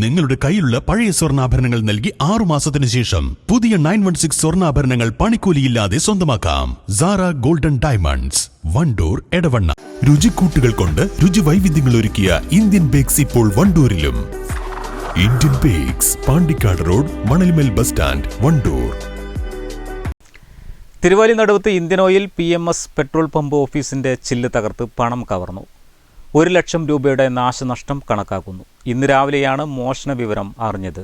നിങ്ങളുടെ കയ്യിലുള്ള പഴയ സ്വർണാഭരണങ്ങൾ നൽകി ആറു മാസത്തിന് ശേഷം പുതിയ നയൻ വൺ സിക്സ് സ്വർണാഭരണങ്ങൾ പണിക്കൂലിയില്ലാതെ സ്വന്തമാക്കാം. Sara golden diamonds Vandoor Edavanna. രുചിക്കൂട്ടുകൾ കൊണ്ട് രുചി വൈവിധ്യങ്ങൾ ഒരുക്കിയ ഇന്ത്യൻ ബേക്സ് ഇപ്പോൾ വണ്ടൂരിലും. Indian bakes Pandikkad road Manalmel bus stand Vandoor. Thiruvali Naduvath Indian oil P M S petrol pump ഓഫീസിന്റെ ചില്ല് തകർത്ത് പണം കവർന്നു. ഒരു ലക്ഷം രൂപയുടെ നാശനഷ്ടം കണക്കാക്കുന്നു. ഇന്ന് രാവിലെയാണ് മോഷണ വിവരം അറിഞ്ഞത്.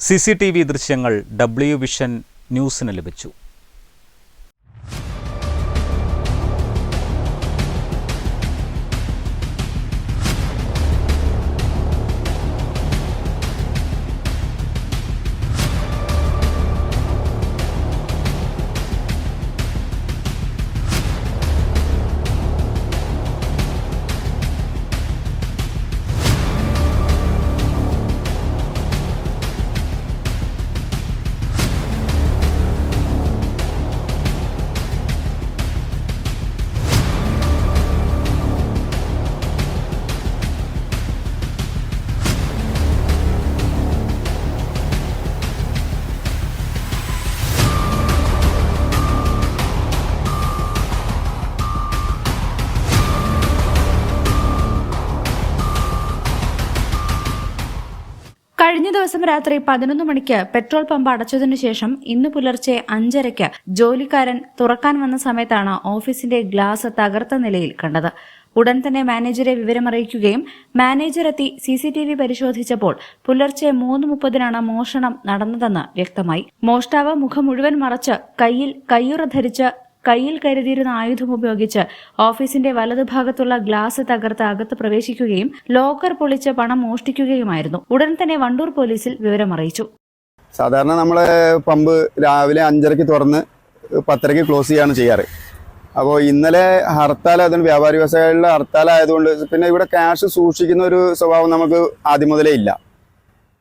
സി സി ടി വി ദൃശ്യങ്ങൾ ഡബ്ല്യു വിഷൻ ന്യൂസിന് ലഭിച്ചു. കഴിഞ്ഞ ദിവസം രാത്രി പതിനൊന്ന് മണിക്ക് പെട്രോൾ പമ്പ് അടച്ചതിനു ശേഷം ഇന്ന് പുലർച്ചെ അഞ്ചരയ്ക്ക് ജോലിക്കാരൻ തുറക്കാൻ വന്ന സമയത്താണ് ഓഫീസിന്റെ ഗ്ലാസ് തകർത്ത നിലയിൽ കണ്ടത്. ഉടൻ തന്നെ മാനേജരെ വിവരമറിയിക്കുകയും മാനേജർ എത്തി സി സി ടി വി പരിശോധിച്ചപ്പോൾ പുലർച്ചെ മൂന്ന് മുപ്പതിനാണ് മോഷണം നടന്നതെന്ന് വ്യക്തമായി. മോഷ്ടാവ് മുഖം മുഴുവൻ മറച്ച് കയ്യിൽ കയ്യുറ ധരിച്ച് കയ്യിൽ കരുതിയിരുന്ന ആയുധം ഉപയോഗിച്ച് ഓഫീസിന്റെ വലതുഭാഗത്തുള്ള ഗ്ലാസ് തകർത്ത് അകത്ത് പ്രവേശിക്കുകയും ലോക്കർ പൊളിച്ച് പണം മോഷ്ടിക്കുകയുമായിരുന്നു. ഉടൻ തന്നെ വണ്ടൂർ പോലീസിൽ വിവരമറിയിച്ചു സാധാരണ നമ്മളെ പമ്പ് രാവിലെ അഞ്ചരയ്ക്ക് തുറന്ന് പത്തരയ്ക്ക് ക്ലോസ് ചെയ്യാണ് ചെയ്യാറ്. അപ്പോൾ ഇന്നലെ ഹർത്താൽ അതുകൊണ്ട് വ്യാപാരി വ്യവസായികളുടെ ഹർത്താൽ ആയതുകൊണ്ട് പിന്നെ ഇവിടെ ക്യാഷ് സൂക്ഷിക്കുന്ന ഒരു സ്വഭാവം നമുക്ക് ആദ്യം മുതലേ ഇല്ല.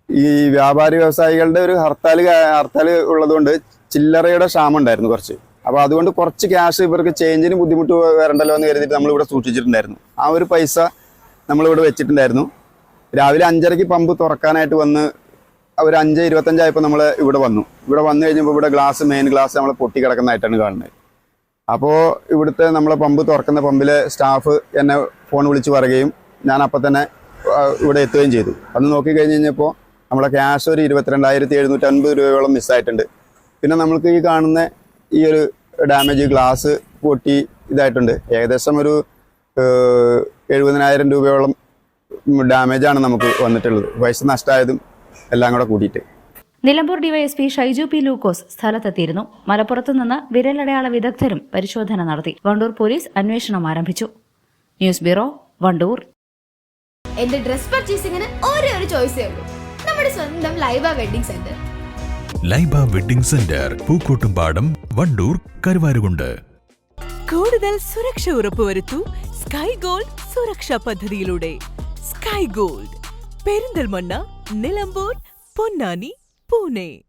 ഈ വ്യാപാരി വ്യവസായികളുടെ ഒരു ഹർത്താൽ ഹർത്താൽ ഉള്ളതുകൊണ്ട് ചില്ലറയുടെ ക്ഷാമം ഉണ്ടായിരുന്നു കുറച്ച്. അപ്പോൾ അതുകൊണ്ട് കുറച്ച് ക്യാഷ് ഇവർക്ക് ചേഞ്ചിന് ബുദ്ധിമുട്ട് വരണ്ടല്ലോ എന്ന് കരുതിയിട്ട് നമ്മളിവിടെ സൂക്ഷിച്ചിട്ടുണ്ടായിരുന്നു. ആ ഒരു പൈസ നമ്മളിവിടെ വെച്ചിട്ടുണ്ടായിരുന്നു. രാവിലെ അഞ്ചരയ്ക്ക് പമ്പ് തുറക്കാനായിട്ട് വന്ന് ഒരു അഞ്ച് ഇരുപത്തഞ്ചായപ്പോൾ നമ്മൾ ഇവിടെ വന്നു. ഇവിടെ വന്നു കഴിഞ്ഞപ്പോൾ ഇവിടെ ഗ്ലാസ് മെയിൻ ഗ്ലാസ് നമ്മൾ പൊട്ടി കിടക്കുന്നതായിട്ടാണ് കാണുന്നത്. അപ്പോൾ ഇവിടുത്തെ നമ്മളെ പമ്പ് തുറക്കുന്ന പമ്പിലെ സ്റ്റാഫ് എന്നെ ഫോൺ വിളിച്ച് പറയുകയും ഞാൻ അപ്പം തന്നെ ഇവിടെ എത്തുകയും ചെയ്തു. അത് നോക്കി കഴിഞ്ഞ് കഴിഞ്ഞപ്പോൾ നമ്മളെ ക്യാഷ് ഒരു ഇരുപത്തിരണ്ടായിരത്തി എഴുന്നൂറ്റി അൻപത് രൂപയോളം മിസ്സായിട്ടുണ്ട് പിന്നെ നമ്മൾക്ക് ഈ കാണുന്ന ഈ ഒരു ഡാമേജ് ഗ്ലാസ് പൊട്ടി ഇതായിട്ടുണ്ട്. ഏകദേശം ഒരു എഴുപതിനായിരം രൂപയോളം ഡാമേജാണ് നമുക്ക് വന്നിട്ടുള്ളത്. പൈസ നഷ്ടമായതും എല്ലാം കൂടെ കൂട്ടിയിട്ട് നിലമ്പൂർ ഡിവൈഎസ്പി ഷൈജു പി ലൂക്കോസ് സ്ഥലത്തെത്തിയിരുന്നു. മലപ്പുറത്തു നിന്ന് വിരലടയാള വിദഗ്ധരും പരിശോധന നടത്തി. വണ്ടൂർ പോലീസ് അന്വേഷണം ആരംഭിച്ചു. News bureau Vandoor. എന്റെ ഡ്രസ് പർച്ചേസിംഗിന് ഒരേ ഒരു ചോയ്സേ ഉള്ളൂ. നമ്മുടെ സ്വന്തം Laiba wedding centre Laiba wedding centre Pookkottumpadam Vandoor Karuvarakundu. കൂടുതൽ സുരക്ഷ ഉറപ്പുവരുത്തൂ സ്കൈ ഗോൾഡ് സുരക്ഷാ പദ്ധതിയിലൂടെ. Sky gold Perinthalmanna Nilambur Ponnani Pune.